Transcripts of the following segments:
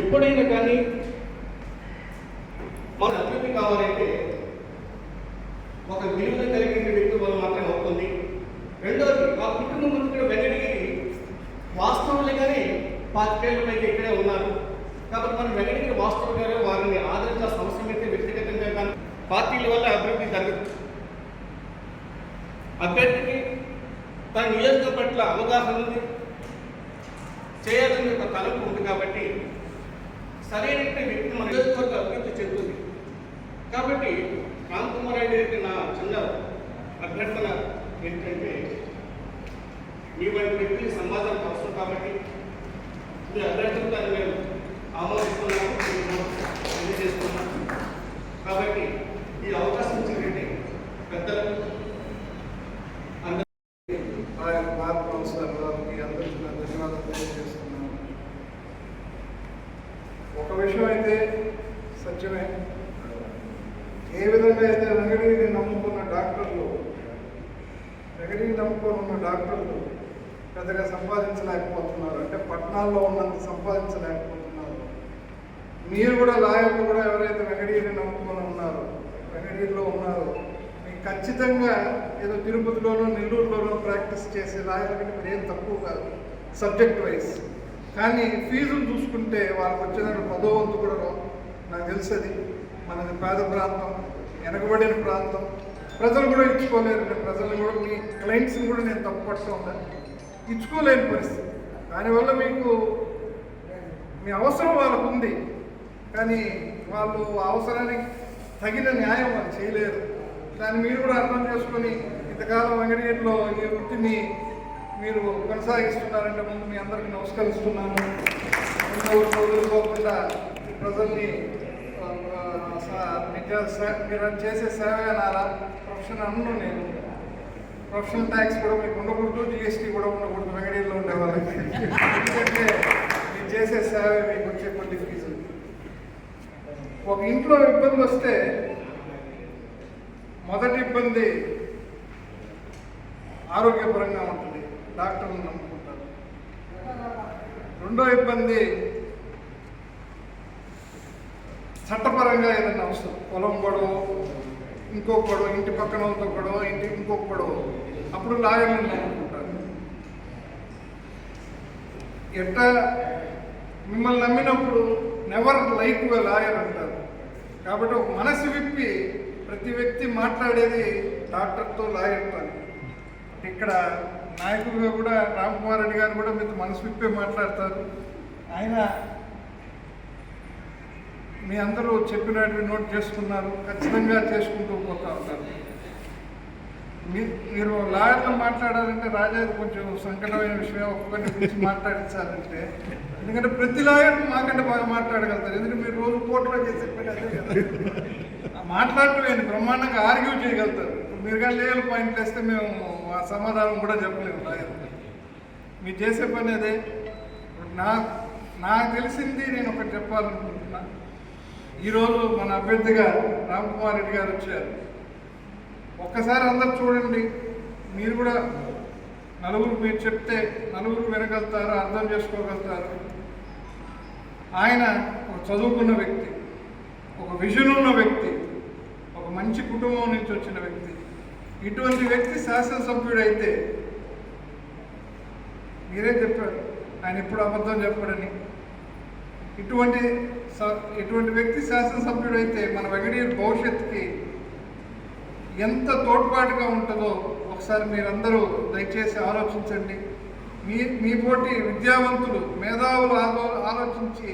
ఎప్పుడైనా కానీ మన అభివృద్ధి కావాలంటే ఒక విలువ కలిగిన వ్యక్తి వల్ల మాత్రమే అవుతుంది. రెండోది ఆ కుటుంబం కూడా వెంకటగిరి వాస్తవులుగానే పాతికేళ్ళ పైకి ఇక్కడే ఉన్నారు. కాబట్టి మనం వెంకటగిరి వాస్తవులు గారు వారిని ఆదరించాల్సిన అవసరం అయితే వ్యక్తిగతంగా కానీ పార్టీల వల్ల అభివృద్ధి జరగదు. అభ్యర్థికి తన నియోజకవర్గం పట్ల అవగాహన ఉంది. చేయాలని ఒక తలంపు ఉంది కాబట్టి సరైనటువంటి వ్యక్తి మన నియోజకవర్గ అభివృద్ధి చెందుతుంది కాబట్టి రామ్ కుమార్ రెడ్డి గారికి నా చిన్న అభ్యర్థన ఏంటంటే మీ వంటి వ్యక్తులు సమాజానికి అవసరం కాబట్టి మీ అభ్యర్థులతో మేము ఆమోదిస్తున్నాము తెలియజేస్తున్నాము కాబట్టి ఈ అవకాశం ఇచ్చినట్టే పెద్దలకు అందరూ ఆయన భారత కౌన్సిలర్ గారికి అందరికీ నా ధన్యవాదాలు తెలియజేస్తున్నాను ఒక విషయం అయితే సత్యమే ఏ విధంగా అయితే వెంకటగిరిని నమ్ముకున్న డాక్టర్లు వెంకటగిరిని నమ్ముకొని ఉన్న డాక్టర్లు పెద్దగా సంపాదించలేకపోతున్నారు. అంటే పట్టణాల్లో ఉన్నంత సంపాదించలేకపోతున్నారు. మీరు కూడా లాయర్లు కూడా ఎవరైతే వెంకటగిరిని నమ్ముకొని ఉన్నారో వెంకటగిరిలో ఉన్నారో మీకు ఖచ్చితంగా ఏదో తిరుపతిలోనో నెల్లూరులోనో ప్రాక్టీస్ చేసే లాయర్ల కంటే మీరు ఏం తక్కువ కాదు సబ్జెక్ట్ వైజ్. కానీ ఫీజులు చూసుకుంటే వాళ్ళకి వచ్చేదాన్ని పదో వంతు కూడా నాకు తెలుసు అది మనది పేద ప్రాంతం వెనకబడిన ప్రాంతం. ప్రజలు కూడా ఇచ్చుకోలేరు నేను ప్రజల్ని కూడా మీ క్లయింట్స్ని కూడా నేను తప్పుపడుతూ పట్టుకోండి ఇచ్చుకోలేని పరిస్థితి. దానివల్ల మీకు మీ అవసరం వాళ్ళకు ఉంది. కానీ వాళ్ళు అవసరానికి తగిన న్యాయం వాళ్ళు చేయలేరు దాన్ని మీరు కూడా అర్థం చేసుకొని ఇంతకాలం వెంకటగిరిలో ఈ వృత్తిని మీరు కొనసాగిస్తున్నారంటే ముందు మీ అందరికీ నమస్కరిస్తున్నాను. ఎన్నో వదులుకోకుండా ప్రజల్ని మీకు మీరు చేసే సేవే నారా ప్రొఫెషన్ అన్ను నేను. ప్రొఫెషనల్ ట్యాక్స్ కూడా మీకు ఉండకూడదు జిఎస్టీ కూడా ఉండకూడదు వెంగడీలో ఉండే వాళ్ళకి. ఎందుకంటే మీరు చేసే సేవ మీకు వచ్చే కొద్ది ఫీజు. ఒక ఇంట్లో ఇబ్బంది వస్తే మొదటి ఇబ్బంది ఆరోగ్యపరంగా ఉంటుంది. డాక్టర్లు నమ్ముకుంటారు. రెండో ఇబ్బంది చట్టపరంగా ఏదైనా అవసరం. పొలం గొడవ ఇంకో గొడవ ఇంటి పక్కన వాళ్ళతో గొడవ ఇంటి ఇంకొక గొడవ. అప్పుడు లాయర్లు నమ్ముకుంటారు ఎట్ట మిమ్మల్ని నమ్మినప్పుడు నెవర్ లైక్ లాయర్ అంటారు. కాబట్టి ఒక మనసు విప్పి ప్రతి వ్యక్తి మాట్లాడేది డాక్టర్తో లాయర్తో ఇక్కడ నాయకులుగా కూడా రామ్ కుమార్ రెడ్డి గారు కూడా మీతో మనసు విప్పే మాట్లాడతారు. ఆయన మీ అందరూ చెప్పినట్టు నోట్ చేసుకున్నారు. ఖచ్చితంగా చేసుకుంటూ పోతా ఉంటారు మీ- మీరు లాయర్లు మాట్లాడాలంటే రాజాది కొంచెం సంకటమైన విషయం. ఒక్కొక్కరి గురించి మాట్లాడించాలంటే. ఎందుకంటే ప్రతి లాయర్ మాకంటే బాగా మాట్లాడగలుగుతారు. ఎందుకంటే మీరు రోజు కోర్టులో చేసే పని అదే మాట్లాడటం బ్రహ్మాండంగా ఆర్గ్యూ చేయగలుగుతారు. మీరు కానీ లీగల్ పాయింట్ వేస్తే మేము ఆ సమాధానం కూడా చెప్పలేము లాయర్. మీరు చేసే పని అదే. నా నాకు తెలిసింది నేను ఒకటి చెప్పాలనుకుంటున్నాను ఈరోజు మన అభ్యర్థిగా రామ్ కుమార్ రెడ్డి గారు వచ్చారు. ఒక్కసారి అందరు చూడండి. మీరు కూడా నలుగురు మీరు చెప్తే నలుగురు వినగలుగుతారు అర్థం చేసుకోగలుగుతారు. ఆయన ఒక చదువుకున్న వ్యక్తి ఒక విజన్ ఉన్న వ్యక్తి ఒక మంచి కుటుంబం నుంచి వచ్చిన వ్యక్తి. ఇటువంటి వ్యక్తి శాసనసభ్యుడైతే మీరే చెప్పారు. ఆయన ఎప్పుడు అబద్ధం చెప్పడని. ఇటువంటి ఇటువంటి వ్యక్తి శాసనసభ్యుడైతే మన వెంకటగిరి భవిష్యత్తుకి ఎంత తోడ్పాటుగా ఉంటుందో ఒకసారి మీరందరూ దయచేసి ఆలోచించండి. మీ మీ పోటీ విద్యావంతులు మేధావులు ఆలో- ఆలోచించి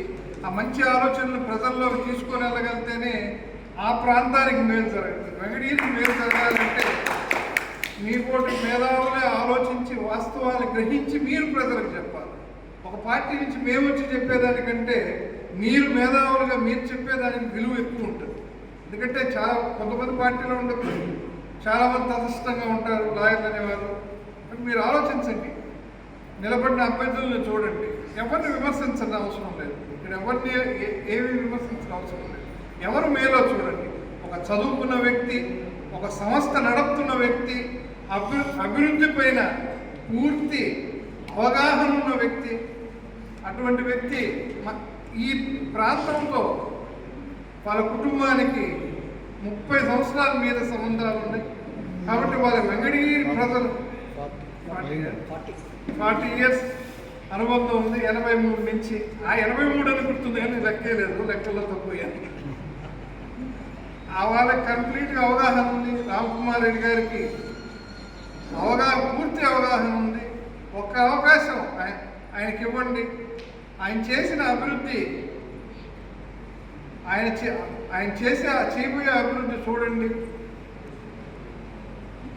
ఆ మంచి ఆలోచనలు ప్రజల్లోకి తీసుకొని వెళ్ళగలిగితేనే ఆ ప్రాంతానికి మేలు జరుగుతుంది వెంకటగిరికి మేలు జరగాలంటే మీ పోటీ మేధావులే ఆలోచించి వాస్తవాలు గ్రహించి మీరు ప్రజలకు చెప్పాలి. ఒక పార్టీ నుంచి మేము వచ్చి చెప్పేదానికంటే మీరు మేధావులుగా మీరు చెప్పేదానికి విలువ ఎక్కువ ఉంటుంది. ఎందుకంటే చాలా కొంతమంది పార్టీలో ఉండదు చాలా మంది తటస్థంగా ఉంటారు లాయర్లు అనేవారు. మీరు ఆలోచించండి. నిలబడిన అభ్యర్థులను చూడండి. ఎవరిని విమర్శించిన అవసరం లేదు. ఇక్కడ ఎవరిని ఏ- విమర్శించిన అవసరం లేదు. ఎవరు మేలో చూడండి. ఒక చదువుకున్న వ్యక్తి ఒక సంస్థ నడుపుతున్న వ్యక్తి అభి అభివృద్ధి పైన పూర్తి అవగాహన ఉన్న వ్యక్తి అటువంటి వ్యక్తి మ- ఈ ప్రాంతంతో వాళ్ళ కుటుంబానికి ముప్పై సంవత్సరాల మీద సంబంధాలు ఉన్నాయి. కాబట్టి వాళ్ళ వెంకటగిరి ప్రజలు ఫార్టీ ఇయర్స్ అనుబంధం ఉంది. ఎనభై మూడు నుంచి ఆ ఎనభై మూడు అని గుర్తుంది కానీ లెక్కే లేదు. లెక్కల్లో తక్కువయ్యాను ఆ వాళ్ళకి కంప్లీట్గా అవగాహన ఉంది. రామ్కుమార్ రెడ్డి గారికి అవగాహన పూర్తి అవగాహన ఉంది. ఒక్క అవకాశం ఆయన- ఆయనకి ఇవ్వండి. ఆయన చేసిన అభివృద్ధి ఆయన ఆయన చేసే చేయబోయే అభివృద్ధి చూడండి.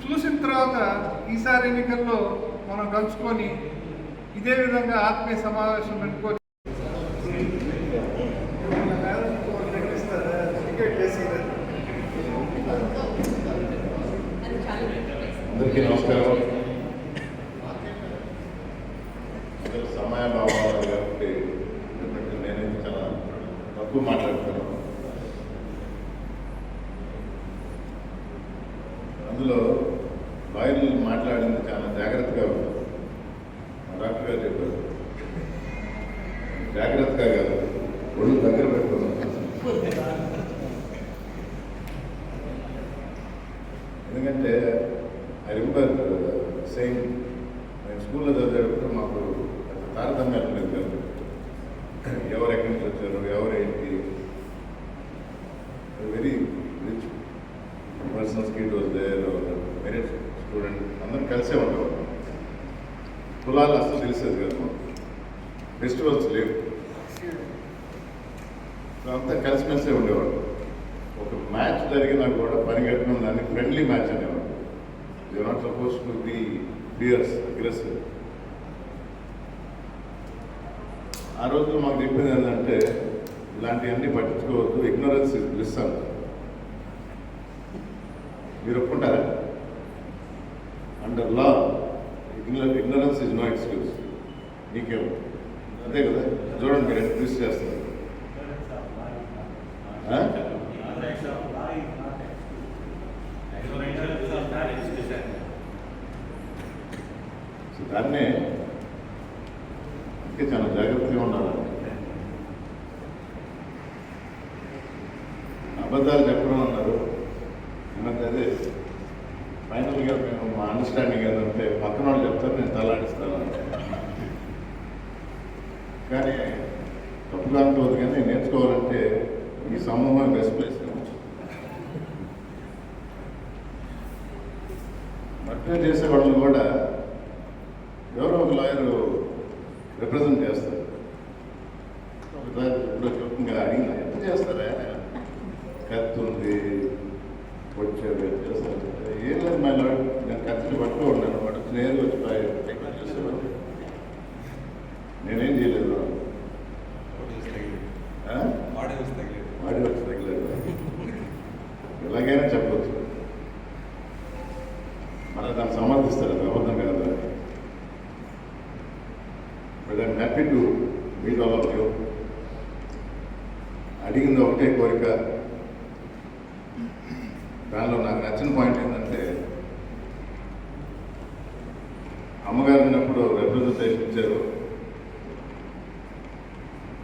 చూసిన తర్వాత ఈసారి ఎన్నికల్లో మనం కలుసుకొని ఇదే విధంగా ఆత్మీయ సమావేశం పెట్టుకొని అందరికీ నమస్కారం అందరూ సమయం అవ్వాలి కాబట్టి ఎందుకంటే నేనైతే చాలా తక్కువ మాట్లాడతాను అందులో లాయర్లు మాట్లాడింది చాలా జాగ్రత్తగా ఉంది మా డాక్టర్ గారు చెప్పారు జాగ్రత్తగా కాదు ఒళ్ళు దగ్గర పెట్టుకోవాలి ఎందుకంటే ఐ రిమెంబర్ సేమ్ నేను స్కూల్లో చదివేటప్పుడు మాకు అంత తారతమ్యాలు లేదు కదా ఎవరు ఎక్కడి నుంచి వచ్చారు ఎవరు ఏంటి very rich persons kit was there merit student అందరం కలిసే ఉండేవాళ్ళం కులాలు అసలు తెలిసేది కదా మాకు ఫెస్టివల్స్ లేవు అంతా ఉండేవాడు ఒక మ్యాచ్ జరిగినా కూడా పరిగెట్టడం దాన్ని ఫ్రెండ్లీ మ్యాచ్ అనేవాడు you not suppose to be fierce aggressive ఆ రోజు మాకు చెప్పింది ఏంటంటే ఇలాంటివన్నీ పట్టించుకోవద్దు ఇగ్నోరెన్స్ ఇస్ బ్లిస్ అంటారు మీరు ఒప్పుకుంటారా? Under law ignorance is no excuse నీకేమో అంతే కదా? చూడండి మీరు ఎక్స్క్యూజ్ చేస్తారు ఆ? సో దాన్నే అందుకే చాలా జాగ్రత్తగా ఉండాలి అబద్ధాలు చెప్పడం అన్నారు ఏమంటే అదే ఫైనల్గా మేము మా అండర్స్టాండింగ్ ఏంటంటే పక్కన వాళ్ళు చెప్తారు నేను తలాడిస్తాను కానీ తప్పుగా అనుకోవద్దు కానీ నేర్చుకోవాలంటే ఈ సమూహం బెస్ట్ ప్లేస్ మర్డర్ చేసే వాళ్ళని కూడా ఎవరో ఒక లాయర్ రిప్రజెంట్ చేస్తారు. ఒకసారి ఇప్పుడు అడిగిన ఎంత చేస్తారా? కత్తులు ఉంది వచ్చేది చేస్తారు ఏం లేదు మా లాయర్ నేను కత్తిని పట్టుకో ఉన్నాను వాడు నేరుగా వచ్చి పై- పైకి చేసేవాడు నేనేం చేయలేదు ఆ? వాడి వచ్చి తగ్గలేదు ఎలాగైనా చెప్పవచ్చు మళ్ళీ దాన్ని సమర్థిస్తారు అది అబద్ధం కాదు but I'm happy to meet all of you అడిగింది ఒకటే కోరిక. దానిలో నాకు నచ్చిన పాయింట్ ఏంటంటే అమ్మగారు ఉన్నప్పుడు రిప్రజెంటేషన్ ఇచ్చారు.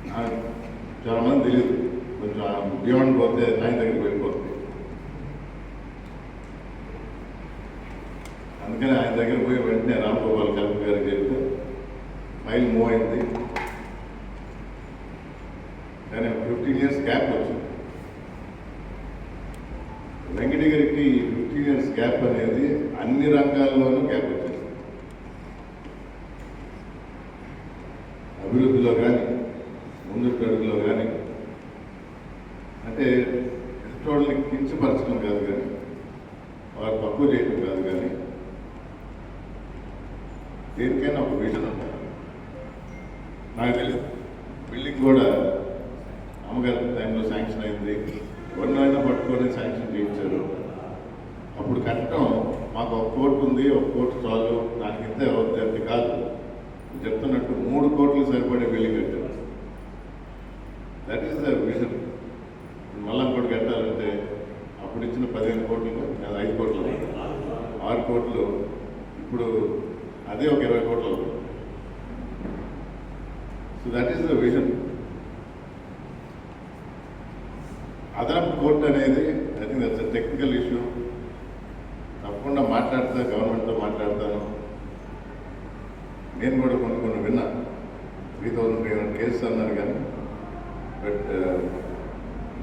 నాకు చాలా మంది తెలియదు కొంచెం బియాండ్ పోతే ఆయన దగ్గరికి వెళ్ళిపోతుంది అందుకని ఆయన దగ్గర పోయి వెంటనే రామ్ గోపాల్ కల్ప గారికి చెప్తే ఫైల్ మూవ్ అయింది కానీ ఫిఫ్టీన్ ఇయర్స్ గ్యాప్ వచ్చింది వెంకటగిరికి ఫిఫ్టీన్ ఇయర్స్ గ్యాప్ అనేది అన్ని రంగాల్లోనూ గ్యాప్ వచ్చింది అభివృద్ధిలో కానీ ముందుకు అడుగులో కానీ అంటే ఎదుటోళ్ళని కించపరచడం కాదు కానీ వారు తక్కువ చేయడం కాదు కానీ దేనికైనా ఒక విజన్ ఉండాలి నాకు తెలియదు బిల్డింగ్ కూడా అమ్మగారి టైంలో శాంక్షన్ అయింది ఎవరినైనా పట్టుకొని శాంక్షన్ చేయించారు అప్పుడు కట్టడం మాకు ఒక కోర్టు ఉంది ఒక కోర్టు చాలు దానికి ఇంతే అవుతుంది కాదు. చెప్తున్నట్టు మూడు కోట్లు సరిపడే బిల్డింగ్ కట్టారు దట్ ఈస్ ద విజన్ మళ్ళా ఇంకోటి కట్టాలంటే అప్పుడు ఇచ్చిన పదిహేను కోట్లు అది ఐదు కోట్లు. ఆరు కోట్లు. ఇప్పుడు అదే ఒక ఇరవై కోట్లు. So that is the vision అదనపు కోర్టు అనేది I think that's technical issue మాట్లాడతా గవర్నమెంట్తో మాట్లాడతాను. నేను కూడా కొన్ని కొన్ని విన్నా. Three thousand three hundred cases అన్నారు కానీ but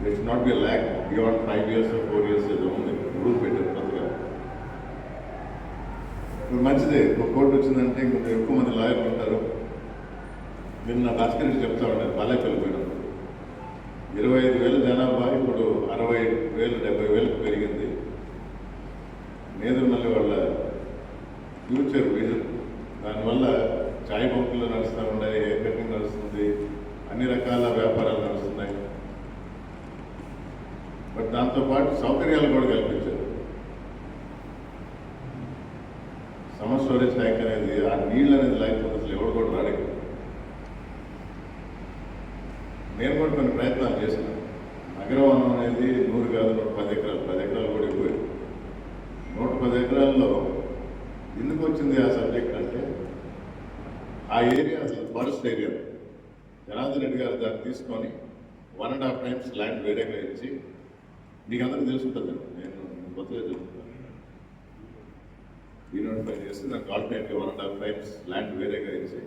they should not be lack beyond five years four years ఏదో ఉంది. రూల్ పెట్టారు కొత్తగా. ఇప్పుడు మంచిదే. ఒక కోర్టు వచ్చిందంటే ఇంకొక ఎక్కువ మంది లాయర్లు ఉంటారు. నిన్న భాస్కర్ చెప్తా ఉన్నారు బాలేపల్లి పోయినప్పుడు ఇరవై ఐదు వేల జనాభా ఇప్పుడు అరవై వేలు డెబ్బై వేలకు పెరిగింది. నేదురుమల్లి వాళ్ళ ఫ్యూచర్ విజన్ దానివల్ల చాయ్ పంపులు నడుస్తూ ఉన్నాయి ఎయిర్ కటింగ్ నడుస్తుంది అన్ని రకాల వ్యాపారాలు నడుస్తున్నాయి. బట్ దాంతోపాటు సౌకర్యాలు కూడా కల్పించారు. సమ్మర్ స్టోరేజ్ ట్యాంక్ అనేది ఆ నీళ్ళు అనేది లేకపోతే అసలు ఎవరు కూడా రాడు నేను కూడా కొన్ని ప్రయత్నాలు చేసిన నగరవనం అనేది నూరు కాదు పది ఎకరాలు పది ఎకరాలు కూడా ఎక్కువ నూట పది ఎకరాల్లో ఎందుకు వచ్చింది ఆ సబ్జెక్ట్ అంటే ఆ ఏరియా అసలు ఫారెస్ట్ ఏరియా. జనార్దన్ రెడ్డి గారు దాన్ని తీసుకొని one and half times land వేరేగా ఇచ్చి మీకు అందరికీ తెలుసుంటుంది నేను కొత్తగా చెప్తున్నాను. ఈనోటిఫై చేసి దానికి ఆల్టర్నేట్గా one and half times land వేరేగా ఇచ్చి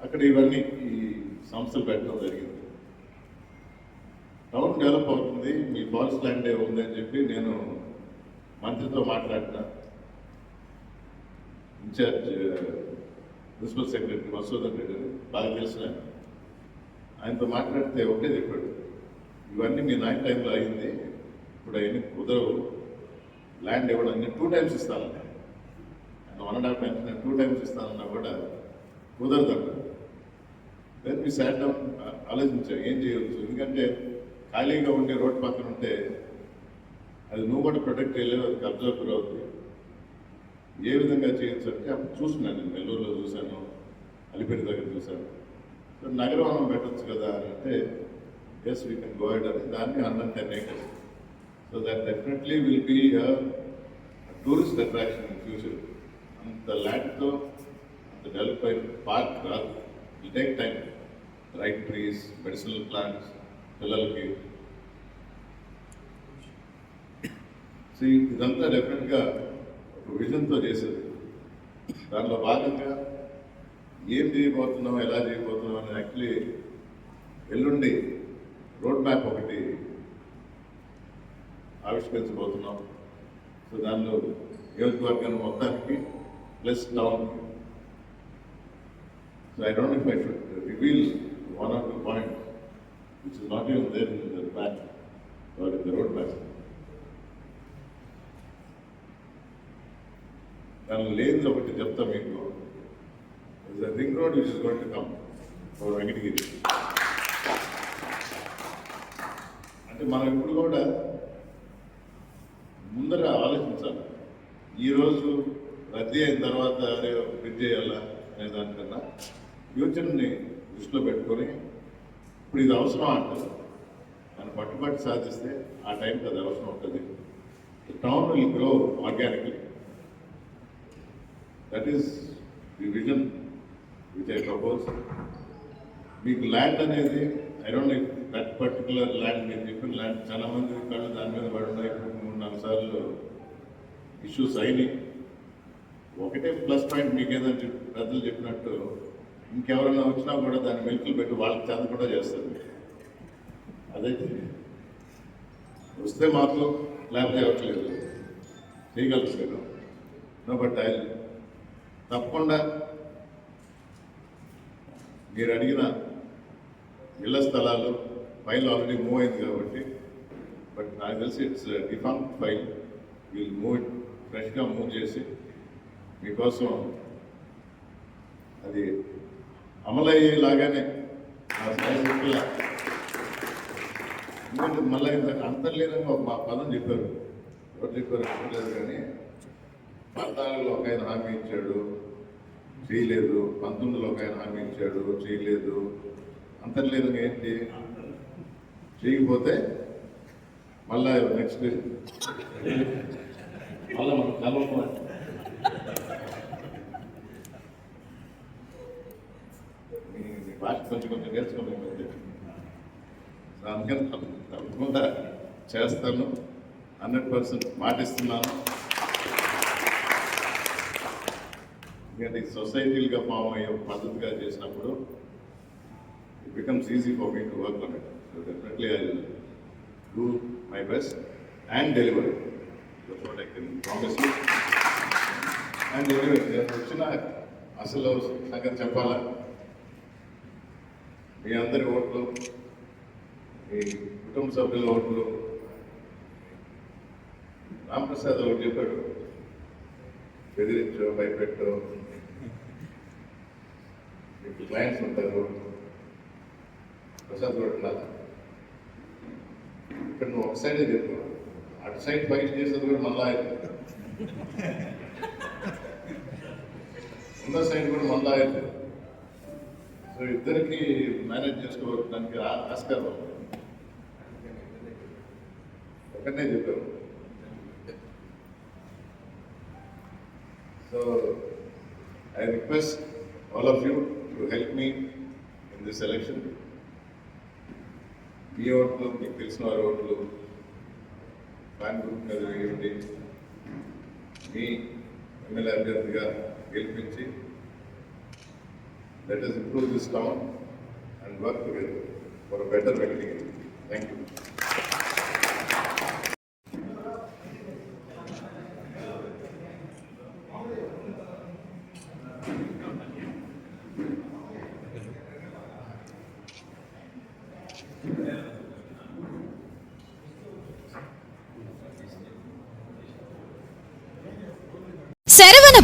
అక్కడ ఇవన్నీ ఈ సంస్థలు పెట్టడం జరిగింది. టౌన్ డెవలప్ అవుతుంది మీ ఫారెస్ట్ ల్యాండ్ ఉందని చెప్పి నేను మంత్రితో మాట్లాడిన. In charge principal secretary Masoodan Reddy బాగా తెలిసిన ఆయనతో మాట్లాడితే ఒకటే చెప్పాడు ఇవన్నీ మీ నైన్ టైంలో అయింది ఇప్పుడు అవన్నీ కుదరవు. ల్యాండ్ ఇవ్వడం నేను టూ టైమ్స్ ఇస్తాను వన్ అండ్ హాఫ్ టైమ్స్ నేను టూ టైమ్స్ ఇస్తానన్నా కూడా కుదరదు అక్కడ. మీ శాట్ డౌన్ ఆలోచించాం ఏం చేయవచ్చు ఎందుకంటే ఖాళీగా ఉండే రోడ్ పక్కన ఉంటే అది నువ్వు కూడా ప్రొటెక్ట్ చేయలేవు అది కబ్జా గురవుతుంది. ఏ విధంగా చేయొచ్చు అంటే అప్పుడు చూస్తున్నాను నేను నెల్లూరులో చూశాను అలిపేట దగ్గర చూశాను. సో నగరవనం పెట్టచ్చు కదా అని అంటే ఎస్ వీ కెన్ గో అని దాన్ని hundred ten acres so that definitely will be tourist attraction in future అంత ల్యాండ్తో అంత డెవలప్ అయిన పార్క్ రాదు it take time right trees medicinal plants పిల్లలకి సో ఇదంతా డెఫినెట్గా ఒక విజన్తో చేసేది దానిలో భాగంగా ఏం చేయబోతున్నాం ఎలా చేయబోతున్నాం అని యాక్చువల్లీ ఎల్లుండి రోడ్ మ్యాప్ ఒకటి ఆవిష్కరించబోతున్నాం. సో దానిలో నియోజకవర్గాన్ని మొత్తానికి ప్లస్ టౌన్కి so I don't if I should reveal one or two point which is not even there in the map or in the road map దానిలో లేని ఒకటి చెప్తా మీకు. Ring road which is going to come for Venkatagiri. అంటే మనం ఇప్పుడు కూడా ముందర ఆలోచించాలి. ఈరోజు రద్దీ అయిన తర్వాత అరే బ్రిడ్జ్ చేయాలా అనే దానికన్నా ఫ్యూచర్ని దృష్టిలో పెట్టుకొని ఇప్పుడు ఇది అవసరం అంటారు. దాన్ని పట్టుబట్టి సాధిస్తే ఆ టైంకి అది అవసరం ఉంటుంది. Town will grow organically that is the vision which I propose మీకు ల్యాండ్ అనేది I don't like that particular land మీరు చెప్పిన ల్యాండ్ చాలా మంది కళ్ళు దాని మీద పడి ఉన్నాయి. మూడు నాలుగు సార్లు ఇష్యూస్ అయినాయి. ఒకటే ప్లస్ పాయింట్ మీకు ఏదైనా చెప్- పెద్దలు చెప్పినట్టు ఇంకెవరైనా వచ్చినా కూడా దాన్ని మెలుకులు పెట్టి వాళ్ళకి చెందకుండా చేస్తారు. అదైతే వస్తే మాత్రం లేకపోతే ఇవ్వట్లేదు చేయగలుగుతారు. నో బట్ ఐ తప్పకుండా మీరు అడిగిన ఇళ్ళ స్థలాలు ఫైల్ ఆల్రెడీ మూవ్ అయింది కాబట్టి బట్ నాకు తెలిసి ఇట్స్ డిఫామ్ ఫైల్ వీళ్ళు మూవ్ ఫ్రెష్గా మూవ్ చేసి మీకోసం అది అమలయ్యేలాగానే ఆ శాయశక్తుల ఎందుకంటే మళ్ళీ అంతర్లీనంగా ఒక మా- పదం చెప్పారు. ఎవరు చెప్పారు చెప్పలేదు కానీ పద్నాలుగులో ఒక ఆయన హామీ ఇచ్చాడు. చేయలేదు. పంతొమ్మిదిలో ఒక ఆయన హామీ ఇచ్చాడు. చేయలేదు. అంతర్లీనంగా ఏంటి? చేయకపోతే మళ్ళా నెక్స్ట్ మళ్ళా మనం కలవడం మీ భాష కొంచెం కొంచెం. సో అందుకని తప్ప- తప్పకుండా చేస్తాను. హండ్రెడ్ పర్సెంట్ మాటిస్తున్నాను. ఎందుకంటే సొసైటీలుగా ఫామ్ అయ్యే పద్ధతిగా చేసినప్పుడు it becomes easy for me to work on it so definitely I do my best and delivery what I can promise and delivery నేను వచ్చిన అసలు సంగతి చెప్పాలా? మీ అందరి ఓట్లు మీ కుటుంబ సభ్యుల ఓట్లు. రామప్రసాద్ ఒకటి చెప్పాడు. బెదిరించో భయపెట్టో. మీకు క్లయింట్స్ ఉంటారు ప్రసాద్ కూడా ఉండాలి ఇక్కడ నువ్వు ఒక సైడే చెప్పు అటు సైడ్ ఫైట్ చేసేది కూడా మళ్ళా ఆయన. రెండో సైడ్ కూడా మళ్ళా ఆయన. సో ఇద్దరికి మేనేజ్ చేసుకోవడానికి ఆ- ఆస్కారం ఉంది. ఒకటే చెప్పారు so I request all of you to help me in this election మీ ఓట్లు మీకు తెలిసిన వారి ఓట్లు ఫ్యాన్ గ్రూప్ మీద వేయండి. మీ ఎమ్మెల్యే అభ్యర్థిగా గెలిపించి let us improve this town and work together for better better thank you you. Saravana